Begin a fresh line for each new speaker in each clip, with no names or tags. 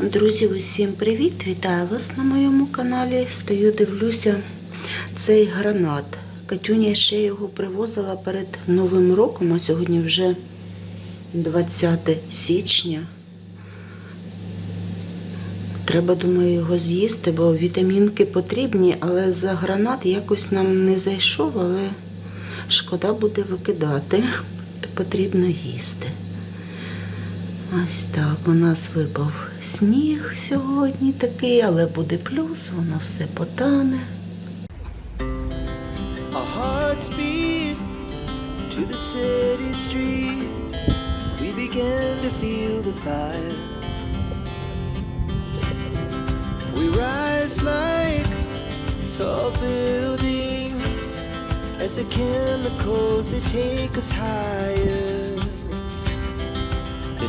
Друзі, усім привіт! Вітаю вас на моєму каналі. Стою, дивлюся цей гранат. Катюня ще його привозила перед Новим роком, а сьогодні вже 20 січня. Треба, думаю, його з'їсти, бо вітамінки потрібні, але за гранат якось нам не зайшов, але шкода буде викидати, потрібно їсти. Ось так у нас випав сніг сьогодні такий, але буде плюс, воно все потане.
To the city streets. We began to feel the fire. We rise like tall buildings as the chemicals they take us higher.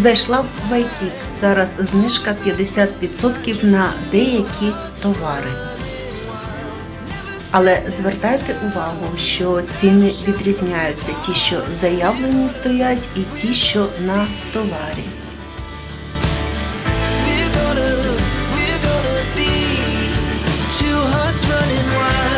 Зайшла в Вайпік. Зараз знижка 50% на деякі товари. Але звертайте увагу, що ціни відрізняються ті, що заявлені стоять, і ті, що на товарі.
Running wild.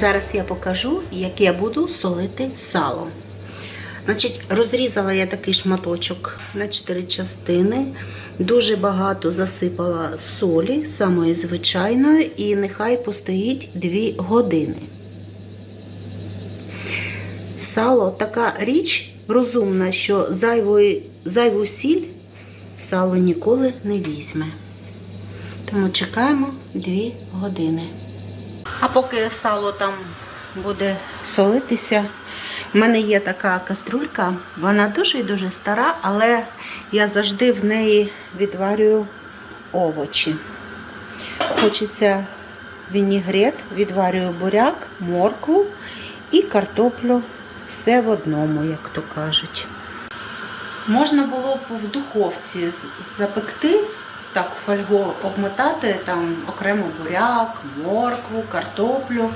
Зараз я покажу, як я буду солити сало. Значить, розрізала я такий шматочок на 4 частини. Дуже багато засипала солі, самої звичайної, і нехай постоїть 2 години. Сало така річ розумна, що зайвої, зайву сіль сало ніколи не візьме. Тому чекаємо 2 години. А поки сало там буде солитися, в мене є така каструлька, вона дуже і дуже стара, але я завжди в неї відварюю овочі. Хочеться вінігрет, відварюю буряк, моркву і картоплю. Все в одному, як то кажуть. Можна було б в духовці запекти, так фольгу обмотати там окремо буряк, моркву, картоплю.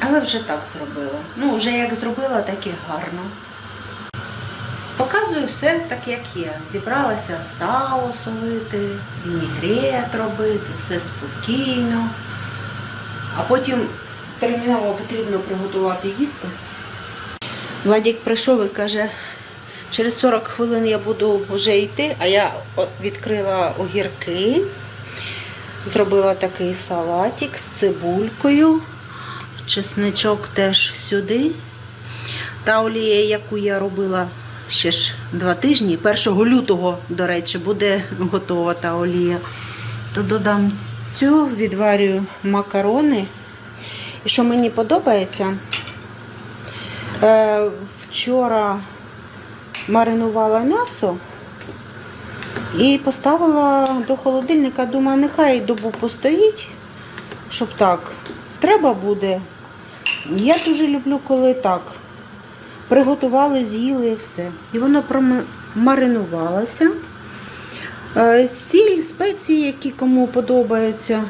Але вже так зробила. Ну, вже як зробила, так і гарно. Показую все так, як є. Зібралася сало солити, вінігрет робити, все спокійно. А потім терміново потрібно приготувати їсти. Владік прийшов і каже, через 40 хвилин я буду вже йти, а я відкрила огірки, зробила такий салатик з цибулькою, чесничок теж сюди. Та олія, яку я робила ще ж два тижні, 1 лютого, до речі, буде готова та олія. То додам цю, відварюю макарони. І що мені подобається, е, вчора маринувала м'ясо і поставила до холодильника. Думаю, нехай добу постоїть, щоб так. Треба буде. Я дуже люблю, коли так. Приготували, з'їли і все. І воно промаринувалося. Е, Сіль, спеції, які кому подобаються.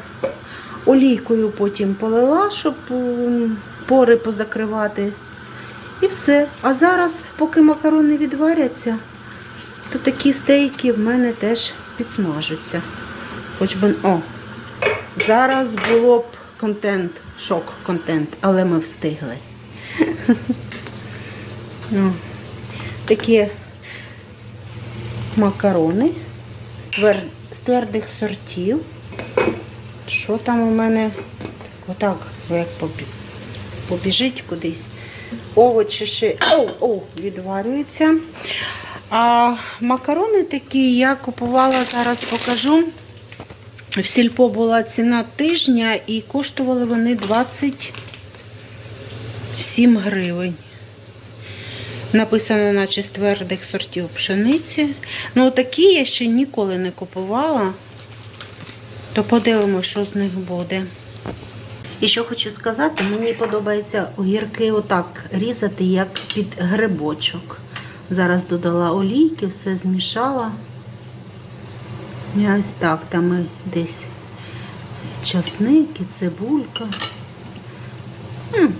Олійкою потім полила, щоб пори позакривати. І все. А зараз, поки макарони відваряться, то такі стейки в мене теж підсмажуться. Хоч би. О! Зараз було б контент, шок-контент, але ми встигли. Ну, Такі макарони з твердих сортів. Що там у мене? Отак, як побіжить кудись. Овочі ще оу, оу, відварюються. А макарони такі я купувала, зараз покажу. В сільпо була ціна тижня і коштували вони 27 гривень. Написано, наче з твердих сортів пшениці. Ну, такі я ще ніколи не купувала. То подивимося, що з них буде. І що хочу сказати, мені подобається огірки отак різати, як під грибочок. Зараз додала олійки, все змішала. І ось так, там і десь часник цибулька. М,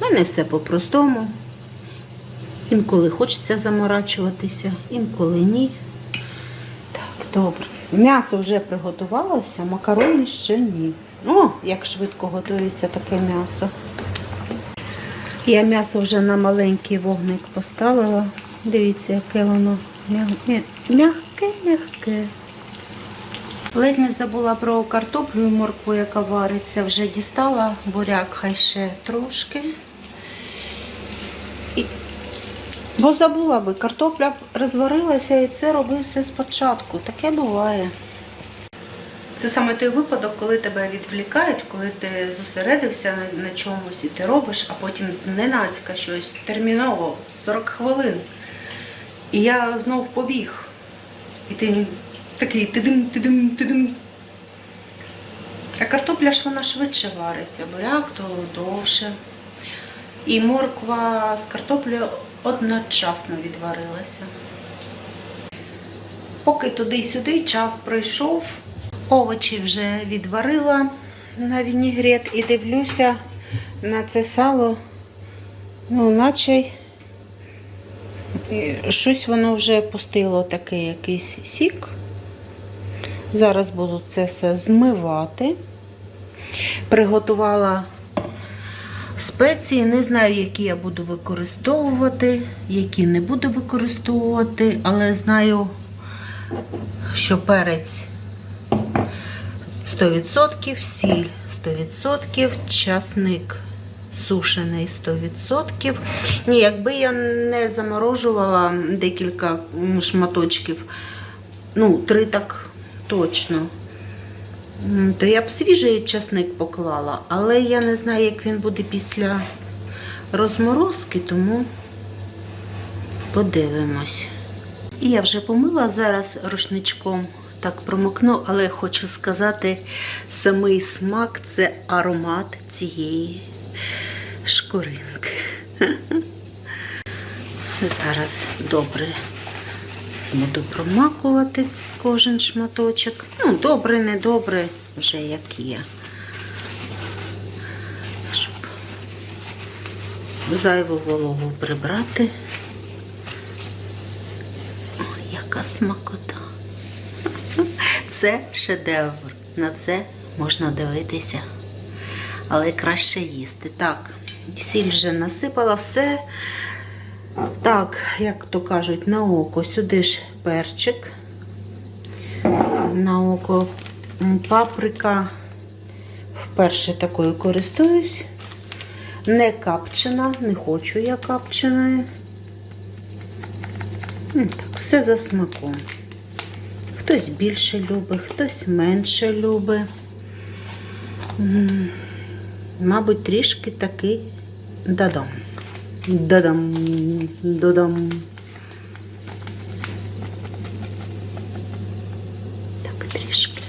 У мене все по-простому. Інколи хочеться заморачуватися, інколи ні. Так, добре. М'ясо вже приготувалося, макарони ще ні. О, як швидко готується таке м'ясо. Я м'ясо вже на маленький вогник поставила. Дивіться, яке воно м'я- м'яке, м'яке. Ледь не забула про картоплю і моркву, яка вариться. Вже дістала буряк хай ще трошки. І Бо забула би, картопля розварилася і це робив все спочатку. Таке буває. Це саме той випадок, коли тебе відвлікають, коли ти зосередився на, чомусь і ти робиш, а потім зненацька щось терміново, 40 хвилин. І я знов побіг. І ти такий тидим, тидим, тидим. А картопля ж вона швидше вариться, буряк то довше. І морква з картоплею одночасно відварилася. Поки туди-сюди час пройшов, овочі вже відварила на вінігрет і дивлюся на це сало, ну, наче е, щось воно вже пустило такий якийсь сік. Зараз буду це все змивати. Приготувала спеції. Не знаю, які я буду використовувати, які не буду використовувати, але знаю, що перець 100%, сіль 100%, часник сушений 100%. Ні, якби я не заморожувала декілька шматочків, ну, три так точно. То я б свіжий часник поклала, але я не знаю, як він буде після розморозки, тому подивимось. І я вже помила зараз рушничком, так промокну, але хочу сказати, самий смак це аромат цієї шкуринки. Зараз добре буду промакувати кожен шматочок. Ну, добре, не добре, вже як є. Щоб зайву вологу прибрати. Ой, яка смакота. Це шедевр. На це можна дивитися. Але краще їсти. Так, Сіль вже насипала все. Так, як то кажуть, на око. Сюди ж перчик. На око паприка. Вперше такою користуюсь. Не капчена, не хочу я капченої. Так, все за смаком. Хтось більше любить, хтось менше любить. Мабуть, трішки таки додам. Додам, додам. Так, трішки.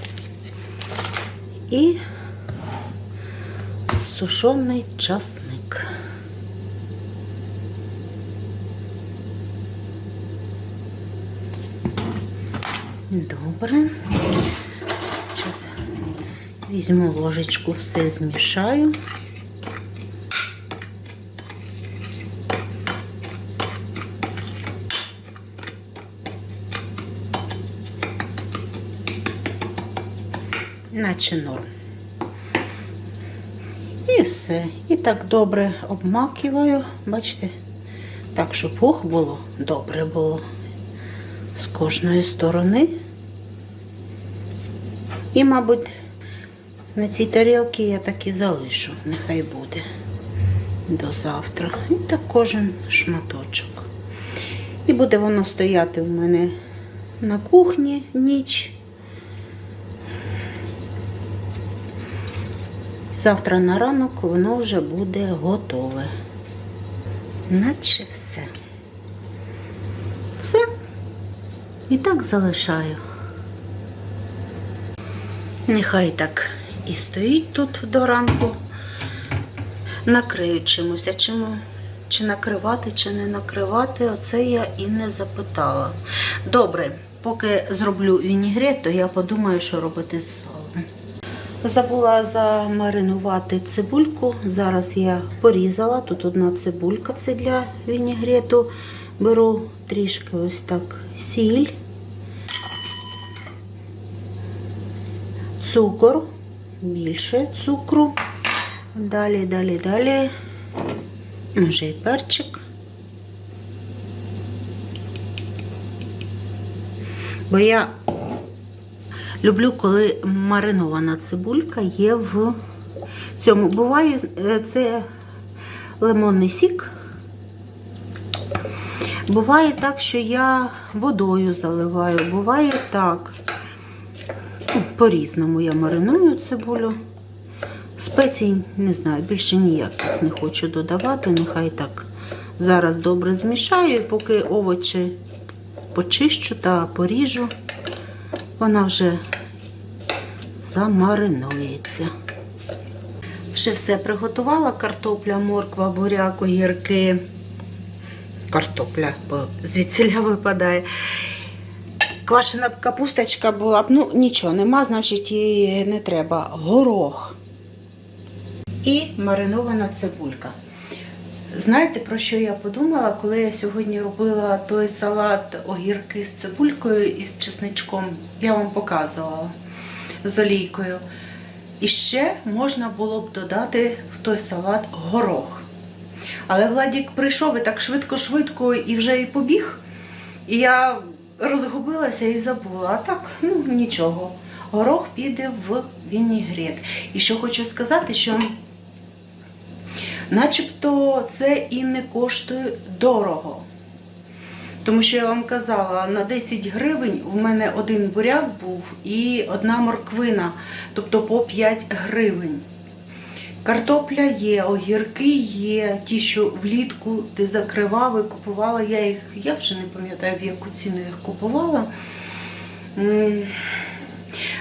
І сушений часник. Добре. Зараз візьму ложечку, все змішаю. Наче норм. І все. І так добре обмакиваю. Бачите? Так, щоб ух було, добре було з кожної сторони. І, мабуть, на цій тарілці я так і залишу. Нехай буде до завтра. І так кожен шматочок. І буде воно стояти в мене на кухні ніч. Завтра на ранок воно вже буде готове. Наче все. Все. І так залишаю. Нехай так і стоїть тут до ранку. Накрию чимось, а чому? Чи накривати, чи не накривати, оце я і не запитала. Добре, поки зроблю вінігрет, то я подумаю, що робити з салом. Забула замаринувати цибульку. Зараз я порізала. Тут одна цибулька це для вінігрету. Беру трішки ось так сіль, цукор, більше цукру. Далі, далі, далі. Може і перчик. Бо я люблю, коли маринована цибулька є в цьому. Буває е, це лимонний сік. Буває так, що я водою заливаю, буває так. По-різному я мариную цибулю. Спецій, не знаю, більше ніяких не хочу додавати. Нехай так зараз добре змішаю, і поки овочі почищу та поріжу, вона вже замаринується. Вже все приготувала: картопля, морква, буряк, огірки. Картопля, бо звідсиля випадає. Квашена капусточка була б, ну нічого нема, значить її не треба. Горох і маринована цибулька. Знаєте, про що я подумала, коли я сьогодні робила той салат огірки з цибулькою і з чесничком? Я вам показувала з олійкою. І ще можна було б додати в той салат горох. Але Владік прийшов і так швидко-швидко і вже і побіг. І я розгубилася і забула. А так, ну нічого. Горох піде в вінігрет. І що хочу сказати, що начебто це і не коштує дорого. Тому що я вам казала, на 10 гривень в мене один буряк був і одна морквина, тобто по 5 гривень. Картопля є, огірки є, ті, що влітку ти закривав і купувала. Я їх, я вже не пам'ятаю, в яку ціну їх купувала.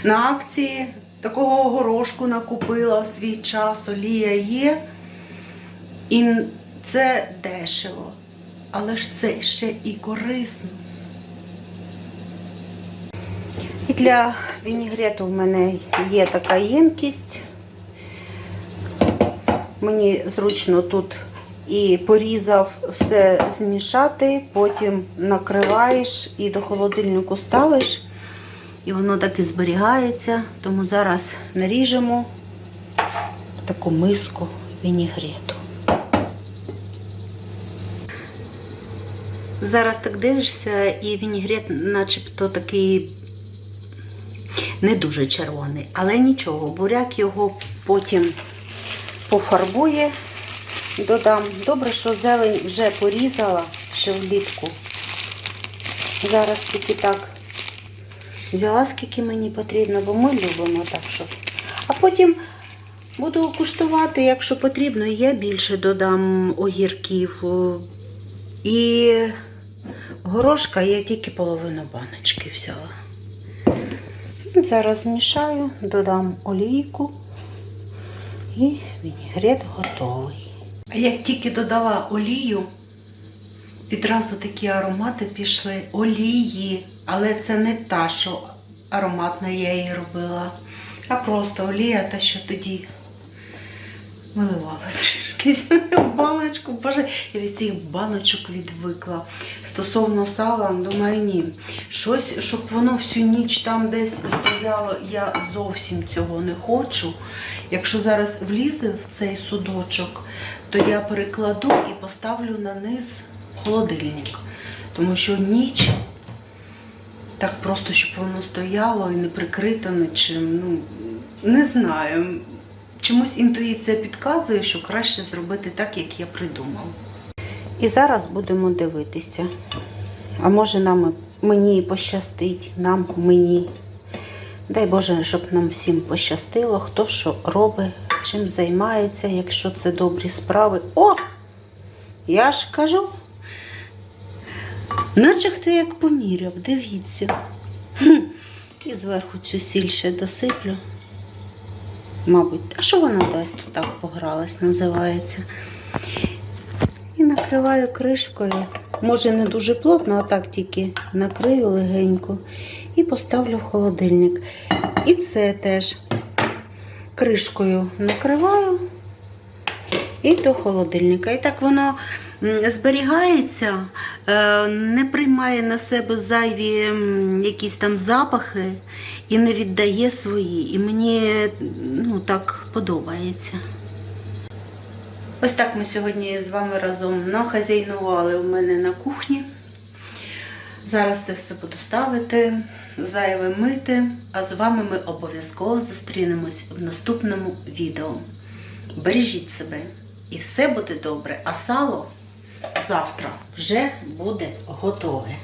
На акції такого горошку накупила в свій час, олія є. І це дешево. Але ж це ще і корисно. І для вінігрету в мене є така ємкість. Мені зручно тут і порізав все змішати, потім накриваєш і до холодильнику ставиш. І воно так і зберігається. Тому зараз наріжемо таку миску вінігрету. Зараз так дивишся, і вінігрет начебто такий не дуже червоний, але нічого, буряк його потім пофарбує, додам. Добре, що зелень вже порізала ще влітку. Зараз тільки так взяла, скільки мені потрібно, бо ми любимо так, що. А потім буду куштувати, якщо потрібно, я більше додам огірків. І горошка я тільки половину баночки взяла. Зараз змішаю, додам олійку і вінігрет готовий. А як тільки додала олію, відразу такі аромати пішли. Олії, але це не та, що ароматна я її робила, а просто олія, та що тоді виливала в баночку. Боже, я від цих баночок відвикла. Стосовно сала, думаю, ні. Щось, щоб воно всю ніч там десь стояло, я зовсім цього не хочу. Якщо зараз влізе в цей судочок, то я перекладу і поставлю на низ холодильник. Тому що ніч так просто, щоб воно стояло і не прикрито нічим. Ну, не знаю. Чомусь інтуїція підказує, що краще зробити так, як я придумала. І зараз будемо дивитися. А може нам мені пощастить, нам мені. Дай Боже, щоб нам всім пощастило, хто що робить, чим займається, якщо це добрі справи. О! Я ж кажу. Наче хто як поміряв, дивіться. І зверху цю сіль ще досиплю. Мабуть, а що вона дасть тут так погралась, називається. І накриваю кришкою. Може, не дуже плотно, а так тільки накрию легенько і поставлю в холодильник. І це теж кришкою накриваю і до холодильника. І так воно зберігається, е, не приймає на себе зайві якісь там запахи і не віддає свої. І мені ну, так подобається. Ось так ми сьогодні з вами разом нахазяйнували у мене на кухні. Зараз це все буду ставити, зайве мити, а з вами ми обов'язково зустрінемось в наступному відео. Бережіть себе і все буде добре, а сало завтра вже буде готове.